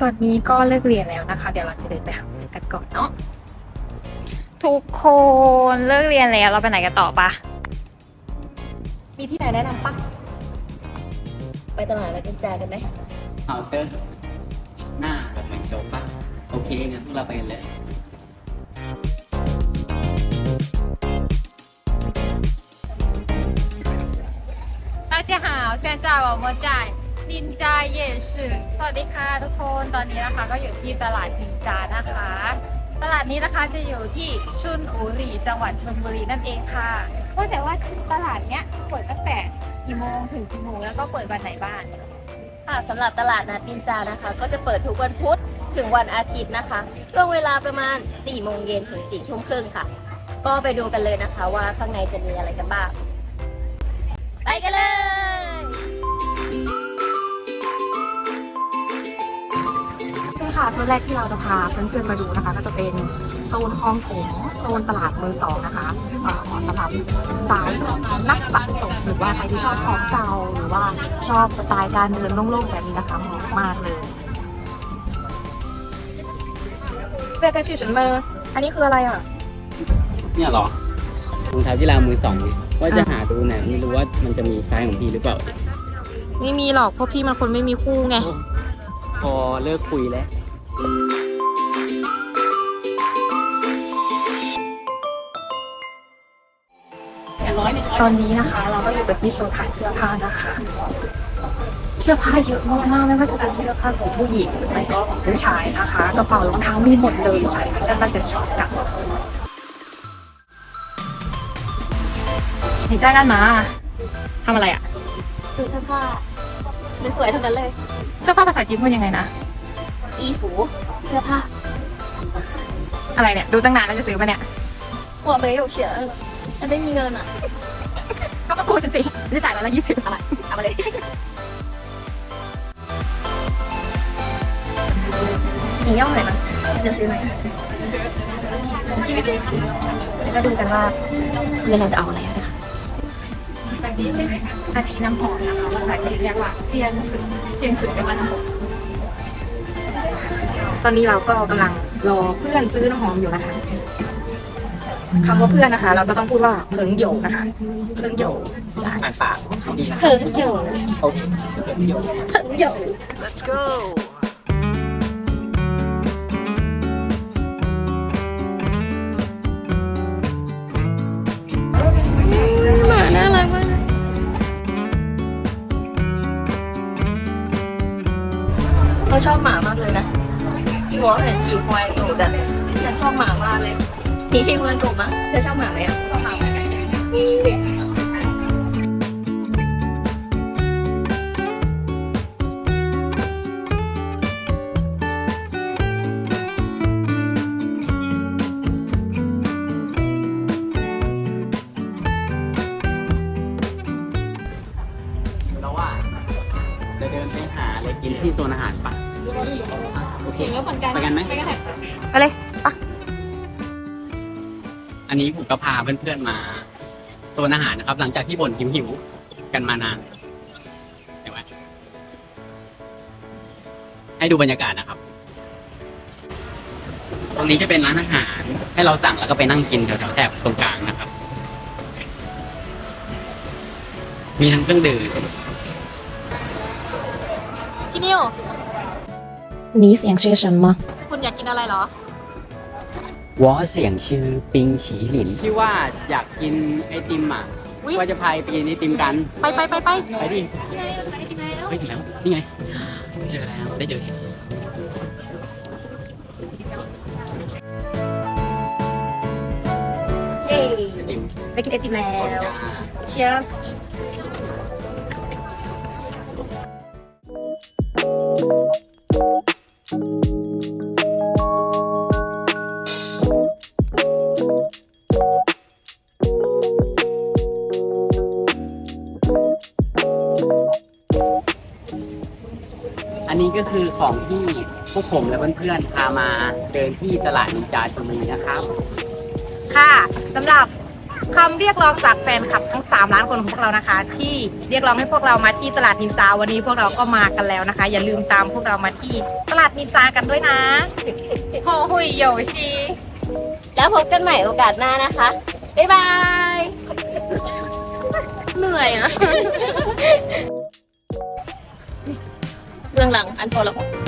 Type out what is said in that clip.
ตอนนี้ก็เลิกเรียนแล้วนะคะ เดี๋ยวเราจะเดินไปหาเพื่อนกันก่อนเนาะ ทุกคนเลิกเรียนแล้วเราไปไหนกันต่อปะ มีที่ไหนแนะนำปะไปตลาดแล้วกันแจกันไหม เคาน์เตอร์หน้าแบบเหมือนโจ๊กปะโอเคงั้นพวกเราไปกันเลย 大家好现在我们在 นินจาเยสึสวัสดีค่ะทุกคนตอนนี้นะคะก็อยู่ที่ตลาดนินจานะคะ ตลาดนี้นะคะจะอยู่ที่ชุนอุรีจังหวัดชลบุรีนั่นเองค่ะว่าแต่ว่าตลาดเนี้ยเปิดตั้งแต่กี่โมงถึงกี่โมงแล้วก็เปิดวันไหนบ้างค่ะสำหรับตลาดนัดนินจานะคะ ก็จะเปิดทุกวันพุธถึงวันอาทิตย์นะคะ ช่วงเวลาประมาณ4โมงเย็นถึง4ทุ่มครึ่งค่ะ ก็ไปดูกันเลยนะคะว่าข้างในจะมีอะไรกันบ้าง ไปกันเลย ค่ะโซนแรกที่เราจะพาเพื่อนๆมาดูนะคะ ก็จะเป็นโซนคลองผมโซนตลาดมือสองนะคะเอ่อเหมาะสำหรับสายนักสะสมหรือว่าใครที่ชอบของเก่าหรือว่าชอบสไตล์การเดินโล่งๆแบบนี้นะคะเหมาะมากเลยเจอกันชื่อฉันเมอร์อันนี้คืออะไรอะเนี่ยเหรอรองเท้าที่ราวมือสองว่าจะหาดูเนี่ยไม่รู้ว่ามันจะมีไซส์ของพี่หรือเปล่าไม่มีหรอกเพราะพี่มันคนไม่มีคู่ไงพอเลิกคุยแล้ว ตอนนี้นะคะเราก็อยู่กับที่โซนขายเสื้อผ้านะคะ เสื้อผ้าเยอะมากๆไม่ว่าจะเป็นเสื้อผ้าของผู้หญิงหรือไม่ก็ของผู้ชายนะคะกระเป๋ารองเท้ามีหมดเลยสายฉันน่าจะชอบกันเห็นจ้ากันมาทำอะไรอะดูเสื้อผ้าสวยๆทั้งนั้นเลย เสื้อผ้าภาษาจีนพูดยังไงนะ อีฟูเสื้อผ้าอะไรเนี่ย ดูตั้งนานแล้วจะซื้อปะเนี่ยหัวเบยอยู่เฉียฉันไม่มีเงินอะ ก็มากู้ฉันสิจะจ่ายวันละยี่สิบอะไรเอามาเลย你要ไหนนะจะซื้อไหมแล้วก็ดูกันว่าเงินเราจะเอาอะไรนะคะแบบนี้ใช่ไหมอันนี้น้ำหอมนะคะภาษาจีนเรียกว่าเซียนสึเซียนสึแปลว่าน้ำหอม ตอนนี้เราก็กำลังรอเพื่อนซื้อน้ำหอมอยู่นะคะคำว่าเพื่อนนะคะ เราก็ต้องพูดว่าเพิงโหยนะคะเพิงโหยอ่านปากดีนะเถิงโหยโอเคเดี๋ยวเดี๋ยวเถิงโหย Let's go หมาน่ารักมากเราชอบหมามากเลยนะ หัวเห็นฉี่ควายตูดอ่ะฉันชอบหมามากเลย你喜欢狗吗เธอชอบหมาไหมอ่ะชอบหมาไหม เราว่าจะเดินไปหาอะไรกินที่โซนอาหารปะ โอเคไปกันไหมไปเลยปะอันนี้ผมก็พาเพื่อนๆมาโซนอาหารนะครับ หลังจากที่บ่นหิวๆกันมานานเห็นไหมให้ดูบรรยากาศนะครับ ตรงนี้จะเป็นร้านอาหาร ให้เราสั่งแล้วก็ไปนั่งกินแถวๆแถบตรงกลางนะครับ มีทั้งเครื่องดื่มพี่นิว มีเสียงชื่อฉันมาคุณอยากกินอะไรเหรอวอเสียงชื่อปิงฉีหลิน ที่ว่าอยากกินไอติมอะว่าจะพายไปกินไอติมกัน ไปไปไปไปไปดิไปถึงแล้ว นี่ไง เจอแล้ว ได้เจอใช่ไหมเย้ไปกินไอติมแล้ว Cheers นนี้ก็คือของที่พวกผมและเพื่อนๆพามาเดินที่ตลาดนินจาชลบุรีนะครับ ค่ะสำหรับคำเรียกร้องจากแฟนคลับทั้ง 3 ล้านคนของพวกเรานะคะ ที่เรียกร้องให้พวกเรามาที่ตลาดนินจาวันนี้พวกเราก็มากันแล้วนะคะ อย่าลืมตามพวกเรามาที่ตลาดนินจากันด้วยนะโฮหุยโยชิแล้วพบกันใหม่โอกาสหน้านะคะบ๊ายบายเหนื่อยอะ เรื่องหลังอันโทรละ